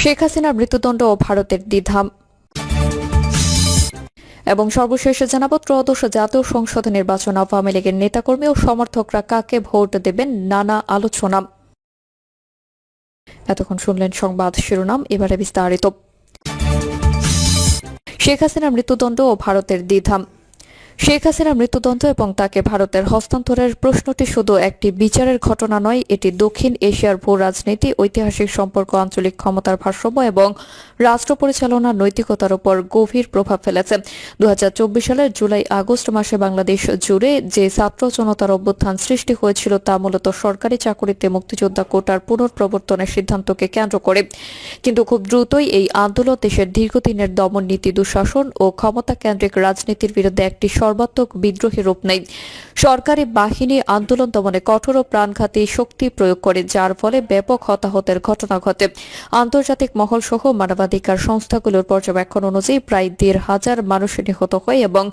শেখ হাসিনার মৃত্যুদণ্ড ও ভারতের দ্বিধা। এবং সর্বশেষে জানাব ত্রয়োদশ জাতীয় সংসদ নির্বাচন আওয়ামী লীগের নেতাকর্মী ও সমর্থকরা কাকে ভোট দেবেন নানা আলোচনা। এতক্ষণ শুনলেন সংবাদ শিরোনাম, এবারে বিস্তারিত। শেখ হাসিনার মৃত্যুদণ্ড ও ভারতের দ্বিধা। শেখ হাসিনার মৃত্যুদণ্ড এবং তাকে ভারতের হস্তান্তরের প্রশ্নটি শুধু একটি বিচারের ঘটনা নয়, এটি দক্ষিণ এশিয়ার ভূ রাজনীতি, ঐতিহাসিক সম্পর্ক, আঞ্চলিক ক্ষমতার ভারসাম্য এবং রাষ্ট্র পরিচালনার নৈতিকতার উপর গভীর প্রভাব ফেলেছে। দু সালের জুলাই আগস্ট মাসে বাংলাদেশ জুড়ে যে ছাত্র জনতার অভ্যুত্থান সৃষ্টি হয়েছিল তা মূলত সরকারি চাকুরিতে মুক্তিযোদ্ধা কোটার পুনঃপ্রবর্তনের সিদ্ধান্তকে কেন্দ্র করে। কিন্তু খুব দ্রুতই এই আন্দোলন দেশের দীর্ঘদিনের দমন নীতি দুঃশাসন ও ক্ষমতা কেন্দ্রিক রাজনীতির বিরুদ্ধে একটি সর্বাত্মক বিদ্রোহী রূপ নেয়। সরকারি বাহিনী আন্দোলন দমনে কঠোর প্রাণঘাতী শক্তি প্রয়োগ করে, যার ফলে ব্যাপক হতাহতের ঘটনা ঘটে। আন্তর্জাতিক মহল সহ মানবাধিকার সংস্থাগুলোর পর্যবেক্ষণ অনুযায়ী প্রায় দেড় হাজার মানুষ নিহত হয় এবং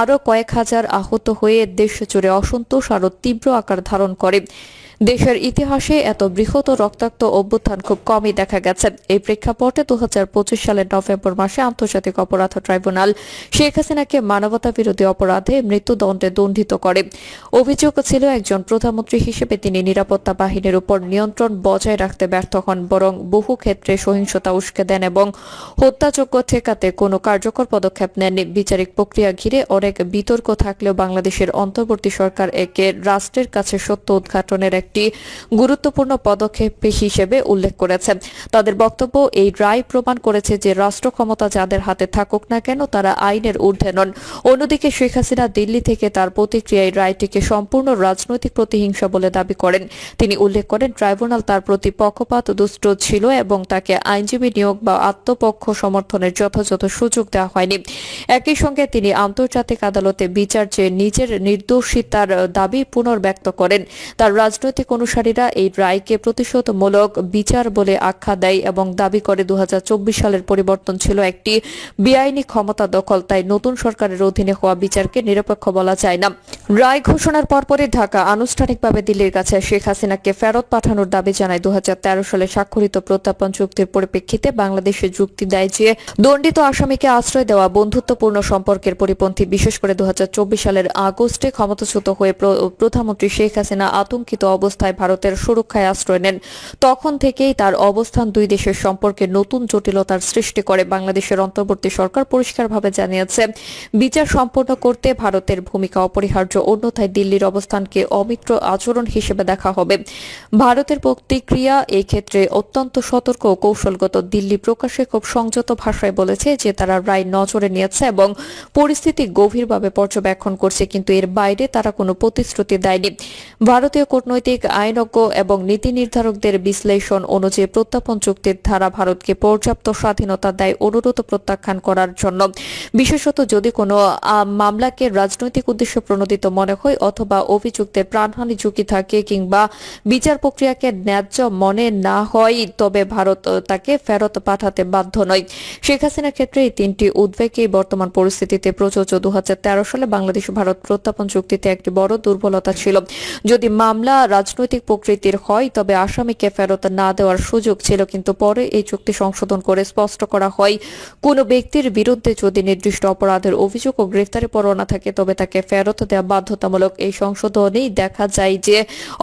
আরও কয়েক হাজার আহত হয়ে দেশ জুড়ে অসন্তোষ আরও তীব্র আকার ধারণ করে। দেশের ইতিহাসে এত বৃহৎ রক্তাক্ত অভ্যুত্থান খুব কমই দেখা গেছে। এই প্রেক্ষাপটে দু সালের নভেম্বর মাসে আন্তর্জাতিক অপরাধ ট্রাইব্যুনাল শেখ হাসিনাকে মানবতা বিরোধী অপরাধে মৃত্যুদণ্ডে দণ্ডিত করে। অভিযোগ ছিল একজন প্রধানমন্ত্রী হিসেবে তিনি নিরাপত্তা বাহিনীর উপর নিয়ন্ত্রণ বজায় রাখতে ব্যর্থ হন, বরং বহু ক্ষেত্রে সহিংসতা উস্কে দেন এবং হত্যাযোগ্য ঠেকাতে কোনো কার্যকর পদক্ষেপ নেননি। বিচারিক প্রক্রিয়া ঘিরে অনেক বিতর্ক থাকলেও বাংলাদেশের অন্তর্বর্তী সরকার একে রাষ্ট্রের কাছে সত্য উদ্ঘাটনের একটি গুরুত্বপূর্ণ পদক্ষেপ হিসেবে উল্লেখ করেছে তাদের বক্তব্য এই রায় প্রমাণ করেছে যে রাষ্ট্র ক্ষমতা যাদের হাতে থাকুক না কেন, তারা আইনের ঊর্ধ্বে নন। অন্যদিকে শেখ হাসিনা দিল্লি থেকে তার প্রতিক্রিয়ায় রায়টিকে সম্পূর্ণ রাজনৈতিক প্রতিহিংসা বলে দাবি করেন। তিনি উল্লেখ করেন, ট্রাইব্যুনাল তার প্রতি পক্ষপাত দুষ্ট ছিল এবং তাকে আইনজীবী নিয়োগ বা আত্মপক্ষ সমর্থনের যথাযথ সুযোগ দেওয়া হয়নি। একই সঙ্গে তিনি আন্তর্জাতিক আদালতে বিচার চেয়ে নিজের নির্দোষিতার দাবি পুনর্ব্যক্ত করেন। তার রাজনৈতিক অনুসারীরা এই রায়কে প্রতিশোধমূলক বিচার বলে আখ্যা দেয় এবং দাবি করে দু সালের পরিবর্তন ছিল একটি বেআইনি ক্ষমতা দখল, তাই নতুন সরকারের অধীনে হওয়া বিচারকে নিরপেক্ষ বলা যায় না। রায় ঘোষণার পরপরই ঢাকা আনুষ্ঠানিকভাবে দিল্লির কাছে শেখ হাসিনাকে ফেরত পাঠানোর দাবি জানায় দুহাজার তেরো সালে স্বাক্ষরিত প্রত্যাপন চুক্তির পরিপ্রেক্ষিতে বাংলাদেশে যুক্তি দেয় যে, দণ্ডিত আসামিকে আশ্রয় দেওয়া বন্ধুত্বপূর্ণ সম্পর্কের পরিপন্থী, বিশেষ করে দু হাজার চব্বিশ সালের আগস্টে ক্ষমতাচ্যুত হয়ে প্রধানমন্ত্রী শেখ হাসিনা আতঙ্কিত অবস্থায় ভারতের সুরক্ষায় আশ্রয় নেন। তখন থেকেই তার অবস্থান দুই দেশের সম্পর্কে নতুন জটিলতার সৃষ্টি করে, বাংলাদেশের অন্তর্বর্তী সরকার পরিষ্কারভাবে জানিয়েছে। বিচার সম্পন্ন করতে ভারতের ভূমিকা অপরিহার্য, অন্যথায় দিল্লির অবস্থানকে অমিত্র আচরণ হিসেবে দেখা হবে। ভারতের প্রতিক্রিয়া এই ক্ষেত্রে অত্যন্ত সতর্ক ও কৌশলগত। দিল্লি প্রকাশে খুব সংযত ভাষায় বলেছে যে, তারা রায় নজরে নিয়েছে এবং পরিস্থিতি গভীরভাবে পর্যবেক্ষণ করছে, কিন্তু এর বাইরে তারা কোনো প্রতিশ্রুতি দেয়নি। ভারতীয় কূটনৈতিক আইনজ্ঞ এবং নীতি নির্ধারকদের বিশ্লেষণ অনুযায়ী প্রত্যাপন চুক্তির ধারা ভারতকে পর্যাপ্ত স্বাধীনতা দেয় অনুরোধ প্রত্যাখ্যান করার জন্য। বিশেষত যদি কোনো মামলাকে রাজনৈতিক উদ্দেশ্য প্রণোদিত মনে হয় অথবা অভিযুক্তের প্রাণহানি ঝুঁকি থাকে কিংবা বিচার প্রক্রিয়াকে ন্যায্য মনে না হয়, তবে ভারত তাকে ফেরত পাঠাতে বাধ্য নয়। শেখ হাসিনার ক্ষেত্রে এই তিনটি উদ্বেগই বর্তমান পরিস্থিতিতে প্রযোজ্য। দু হাজার তেরো সালে বাংলাদেশ ভারত প্রত্যাপন চুক্তিতে একটি বড় দুর্বলতা ছিল। যদি মামলা রাজনৈতিক প্রকৃতির হয়, তবে আসামিকে ফেরত না দেওয়ার সুযোগ ছিল, কিন্তু পরে এই চুক্তি সংশোধন করে স্পষ্ট করা হয়, কোনো ব্যক্তির বিরুদ্ধে যদি নির্দিষ্ট অপরাধের অভিযোগ ও গ্রেফতারি পরোয়ানা থাকে, তবে তাকে ফেরত দেওয়া বাধ্যতামূলক। এই সংশোধনেই দেখা যায় যে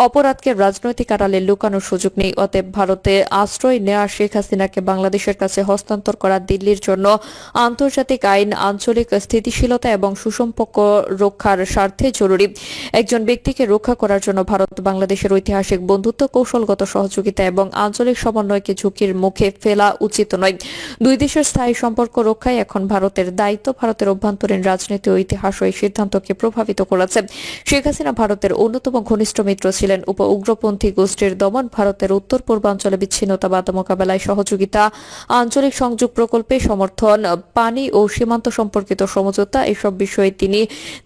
অপরাধকে রাজনৈতিক আড়ালে লুকানোর সুযোগ নেই। অতএব ভারতে আশ্রয় নেওয়া শেখ হাসিনাকে বাংলাদেশের কাছে হস্তান্তর করা দিল্লির জন্য আন্তর্জাতিক আইন, আঞ্চলিক স্থিতিশীলতা এবং সুসম্পর্ক রক্ষার স্বার্থে জরুরি। একজন ব্যক্তিকে রক্ষা করার জন্য ভারত বাংলাদেশের ঐতিহাসিক বন্ধুত্ব, কৌশলগত সহযোগিতা এবং আঞ্চলিক সমন্বয়কে ঝুঁকির মুখে ফেলা উচিত নয়। দুই দেশের স্থায়ী সম্পর্ক রক্ষায় এখন ভারতের দায়িত্ব ভারতের অভ্যন্তরীণ রাজনীতি ও ইতিহাস এই সিদ্ধান্তকে প্রভাবিত করেছে। শেখ হাসিনা ভারতের অন্যতম ঘনিষ্ঠ মিত্র ছিলেন। উপ উগ্রপন্থী গোষ্ঠীর দমন ভারতের উত্তর পূর্বাঞ্চলে বিচ্ছিন্নতাবাদ মোকাবেলায় সহযোগিতা, আঞ্চলিক সংযোগ প্রকল্পে সমর্থন, পানি ও সীমান্ত সম্পর্কিত সমঝোতা এসব বিষয়ে তিনি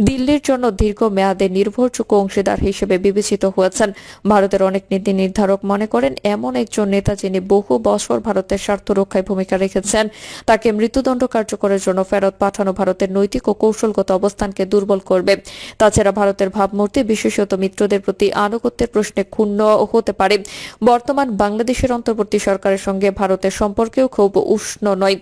দিল্লির জন্য দীর্ঘ মেয়াদে নির্ভরযোগ্য অংশীদার হিসেবে বিবেচিত হয়েছেন। ভারতের অনেক নীতি নির্ধারক মনে করেন, এমন একজন নেতা যিনি বহু বছর ভারতের স্বার্থ রক্ষায় ভূমিকা রেখেছেন, তাকে মৃত্যুদণ্ড কার্যকরের জন্য ফেরত পাঠানো ভারতের নৈতিক ও কৌশলগত অবস্থানকে দুর্বল করবে। তাছাড়া ভারতের ভাবমূর্তি, বিশেষত মিত্রদের প্রতি আনুগত্যের প্রশ্নে ক্ষুণ্ণ হতে পারে। বর্তমান বাংলাদেশের অন্তর্বর্তী সরকারের সঙ্গে ভারতের সম্পর্কেও খুব উষ্ণ নয়।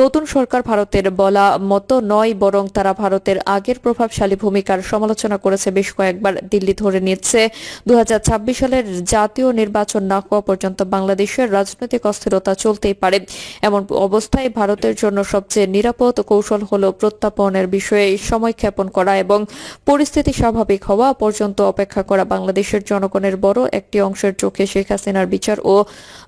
নতুন সরকার ভারতের বলা মতো নয়, বরং তারা ভারতের আগের প্রভাবশালী ভূমিকার সমালোচনা করেছে বেশ কয়েকবার। দিল্লি ধরে নিচ্ছে দু সালের জাতীয় নির্বাচন না হওয়া পর্যন্ত বাংলাদেশের রাজনৈতিক অস্থিরতা চলতেই পারে। এমন অবস্থায় ভারতের জন্য সবচেয়ে নিরাপদ কৌশল হল প্রত্যাপনের বিষয়ে সময় ক্ষেপণ করা এবং পরিস্থিতি স্বাভাবিক হওয়া পর্যন্ত অপেক্ষা করা। বাংলাদেশের জনগণের বড় একটি অংশের চোখে শেখ হাসিনার বিচার ও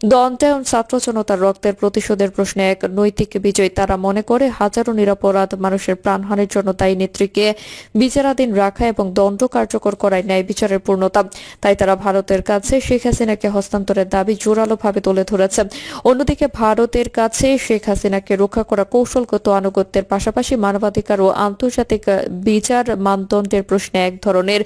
দন্তায়ন ছাত্র জনতার রক্তের প্রতিশোধের প্রশ্নে এক নৈতিক বিজয়। তারা মনে করে হাজারো নিরাপরাধ মানুষের প্রাণহানির জন্য দায়ী নেত্রীকে বিচারাধীন রাখা এবং দণ্ড কার্যকর করায় ন্যায় বিচারের পূর্ণতা। তাই তারা ভারতের কাছে শেখ হাসিনাকে হস্তান্তরের দাবি জোরালোভাবে তুলে ধরেছে। অন্যদিকে ভারতের কাছে শেখ হাসিনাকে রক্ষা করা কৌশলগত আনুগত্যের পাশাপাশি মানবাধিকার ও আন্তর্জাতিক বিচার মানদণ্ডের প্রশ্নে এক ধরনের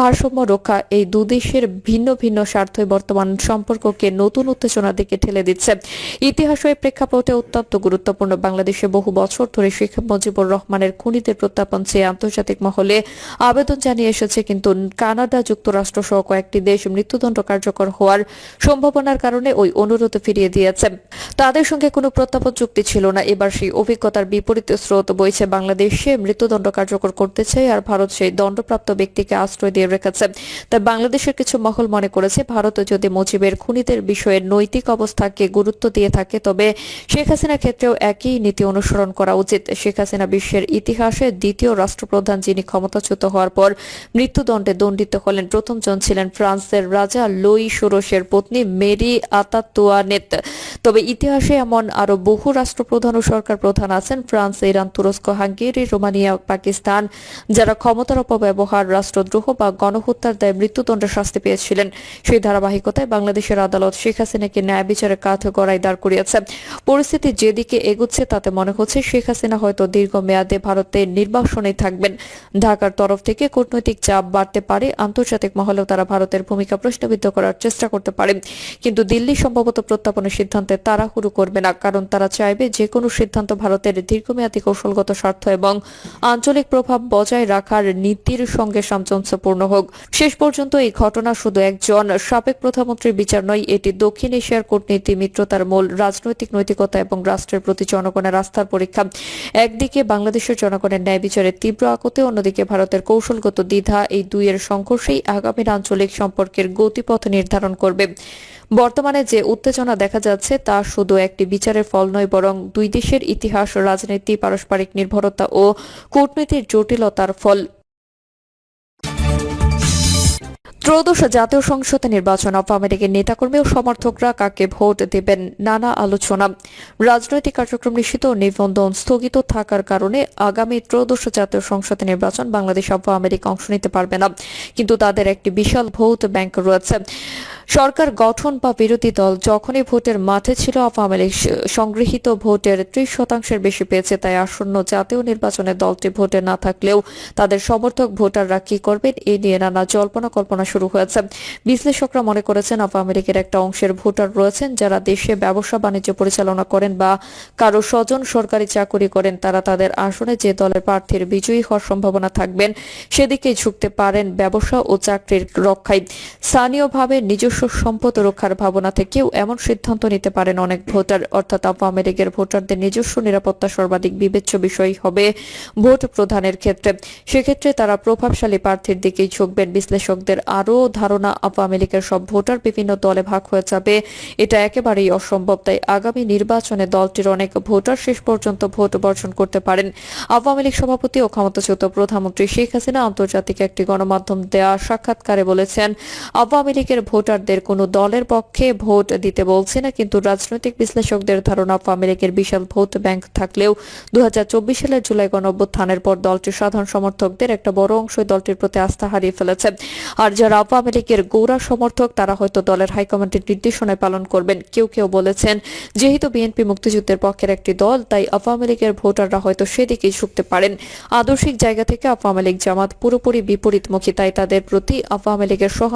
ভারসাম্য রক্ষা এই দুদেশের ভিন্ন ভিন্ন স্বার্থই বর্তমান সম্পর্ককে নতুন উত্তেজনার দিকে ঠেলে দিচ্ছে। ইতিহাস ও এর প্রেক্ষাপটে অত্যন্ত গুরুত্বপূর্ণ। বাংলাদেশে বহু বছর ধরে শেখ মুজিবুর রহমানের খুনিদের প্রত্যাপন চেয়ে আন্তর্জাতিক মহলে আবেদন জানিয়ে এসেছে, কিন্তু কানাডা যুক্তরাষ্ট্র সহ কয়েকটি দেশ মৃত্যুদণ্ড কার্যকর হওয়ার সম্ভাবনার কারণে ওই অনুরোধ ফিরিয়ে দিয়েছে। তাদের সঙ্গে কোনো প্রত্যাপন চুক্তি ছিল না। এবার সেই অভিজ্ঞতার বিপরীত স্রোত বইছে বাংলাদেশে। মৃত্যুদণ্ড কার্যকর করতে চায় আর ভারত সেই দণ্ডপ্রাপ্ত ব্যক্তিকে আশ্রয় দিয়ে রেখেছে। তাই বাংলাদেশের কিছু মহল মনে করেছে, ভারত যদি মুজিবের খুনিদের বিষয়ে নৈতিক অবস্থাকে গুরুত্ব দিয়ে থাকে, তবে শেখ হাসিনার ক্ষেত্রেও একই নীতি অনুসরণ করা উচিত। শেখ হাসিনা বিশ্বের ইতিহাসে দ্বিতীয় রাষ্ট্রপ্রধান যিনি ক্ষমতাচ্যুত হওয়ার পর মৃত্যুদণ্ডে দণ্ডিত হলেন, প্রথমজন ছিলেন ফ্রান্সের রাজা লুই ষোড়শের পত্নী মেরি আতাতুয়ানেত। তবে ইতিহাসে এমন আরও বহু রাষ্ট্রপ্রধান ও সরকার প্রধান আছেন ফ্রান্স, ইরান, তুরস্ক, হাঙ্গেরি, রোমানিয়া, পাকিস্তান, যারা ক্ষমতার অপব্যবহার, রাষ্ট্রদ্রোহ বা গণহত্যার দায়ে মৃত্যুদণ্ডের শাস্তি পেয়েছিলেন। সেই ধারাবাহিকতায় বাংলাদেশের আদালত শেখ হাসিনাকে ন্যায় বিচারের কাঠ গড়াই দাঁড় করিয়েছে। পরিস্থিতি যেদিকে এগুচ্ছে, তাতে মনে হচ্ছে শেখ হাসিনা হয়তো দীর্ঘমেয়াদে ভারতে নির্বাসনে থাকবেন। ঢাকার তরফ থেকে কূটনৈতিক চাপ বাড়তে পারে, আন্তর্জাতিক মহলেও তারা ভারতের ভূমিকা প্রশ্নবিদ্ধ করার চেষ্টা করতে পারে। কিন্তু দিল্লি সম্ভবত প্রত্যাপনের সিদ্ধান্তে তাড়াহুড়ো করবে না, কারণ তারা চাইবে যে কোনো সিদ্ধান্ত ভারতের দীর্ঘমেয়াদী কৌশলগত স্বার্থ এবং আঞ্চলিক প্রভাব বজায় রাখার নীতির সঙ্গে সামঞ্জস্যপূর্ণ হোক। শেষ পর্যন্ত এই ঘটনা শুধু একজন সাবেক প্রধানমন্ত্রীর বিচার নয়, এটি দক্ষিণ এশিয়ার কূটনীতি মিত্রতার মূল রাজনৈতিক নৈতিকতা এবং রাষ্ট্রের প্রতি জনগণের আস্থার পরীক্ষা। একদিকে বাংলাদেশের জনগণের ন্যায় বিচারের তীব্র আকতে অন্যদিকে ভারতের কৌশলগত দ্বিধা, এই দুইয়ের সংঘর্ষেই আগামীর আঞ্চলিক সম্পর্কের গতিপথ নির্ধারণ করবে। বর্তমানে যে উত্তেজনা দেখা যাচ্ছে, তা শুধু একটি বিচারের ফল নয়, বরং দুই দেশের ইতিহাস, রাজনীতি, পারস্পরিক নির্ভরতা ও কূটনীতির জটিলতার ফল। ত্রয়োদশ জাতীয় সংসদ নির্বাচন আওয়ামী লীগের নেতাকর্মী ও সমর্থকরা কাকে ভোট দেবেন নানা আলোচনা। রাজনৈতিক কার্যক্রম নিষিদ্ধ ও নিবন্ধন স্থগিত থাকার কারণে আগামী ত্রয়োদশ জাতীয় সংসদ নির্বাচন বাংলাদেশ আওয়ামী লীগ অংশ নিতে পারবে না। কিন্তু তাদের একটি বিশাল ভোট ব্যাংক রয়েছে। সরকার গঠন বা বিরোধী দল যখনই ভোটের মাঠে ছিল, আওয়ামী লীগ সংগৃহীত ভোটের ত্রিশ শতাংশের বেশি পেয়েছে, তাই আসন্ন জাতীয় নির্বাচনে দলটি ভোটে না থাকলেও তাদের সমর্থক ভোটাররা কি করবেন এ নিয়ে নানা জল্পনা কল্পনা শুরু হয়েছে। বিশ্লেষকরা মনে করেছেন, আওয়ামী লীগের একটা অংশের ভোটার রয়েছেন যারা দেশে ব্যবসা বাণিজ্য পরিচালনা করেন বা কারও স্বজন সরকারি চাকরি করেন, তারা তাদের আসনে যে দলের প্রার্থীর বিজয়ী হওয়ার সম্ভাবনা থাকবেন সেদিকেই ঝুঁকতে পারেন ব্যবসা ও চাকরির রক্ষায়। স্থানীয়ভাবে নিজস্ব সম্পদ রক্ষার ভাবনা থেকেও এমন সিদ্ধান্ত নিতে পারেন অনেক ভোটার। অর্থাৎ আওয়ামী লীগের ভোটারদের নিজস্ব নিরাপত্তা সর্বাধিক বিবেচ্য বিষয় হবে ভোট প্রদানের ক্ষেত্রে। সেক্ষেত্রে তারা প্রভাবশালী প্রার্থীর দিকেই ঝুঁকবেন। বিশ্লেষকদের আরও ধারণা আওয়ামী লীগের সব ভোটার বিভিন্ন দলে ভাগ হয়ে যাবে। এটা একেবারেই অসম্ভব, তাই আগামী নির্বাচনে দলটির অনেক ভোটার শেষ পর্যন্ত ভোট বর্জন করতে পারেন। আওয়ামী লীগ সভাপতি ও ক্ষমতাচ্যুত প্রধানমন্ত্রী শেখ হাসিনা আন্তর্জাতিক একটি গণমাধ্যম দেয়া সাক্ষাৎকারে বলেছেন আওয়ামী লীগের ভোটারদের কোনো দলের পক্ষে ভোট দিতে বলছে না, কিন্তু রাজনৈতিক বিশ্লেষকদের ধারণা, আওয়ামী বিশাল ভোট ব্যাংক থাকলেও দু সালের জুলাই গণঅভ্যুত্থানের পর দলটির সাধারণ সমর্থকদের একটা বড় অংশই দলটির প্রতি আস্থা হারিয়ে ফেলেছে। আর যারা আওয়ামী লীগের গৌরা সমর্থক, তারা হয়তো দলের হাইকমান্ডের নির্দেশনায় পালন করবেন। কেউ কেউ বলেছেন, যেহেতু বিএনপি মুক্তিযুদ্ধের পক্ষের একটি দল, তাই আওয়ামী লীগের ভোটাররা হয়তো সেদিকেই ঝুঁকতে পারেন। আদর্শিক জায়গা থেকে আওয়ামী লীগ জামাত পুরোপুরি বিপরীতমুখী, তাই তাদের প্রতি আওয়ামী লীগের সহ